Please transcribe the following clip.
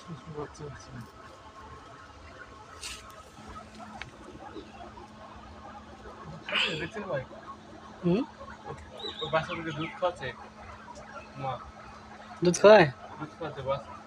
দুধ খাওয়ায় দুধ খাওয়ায় দুধ খাওয়াতে বাচ্চা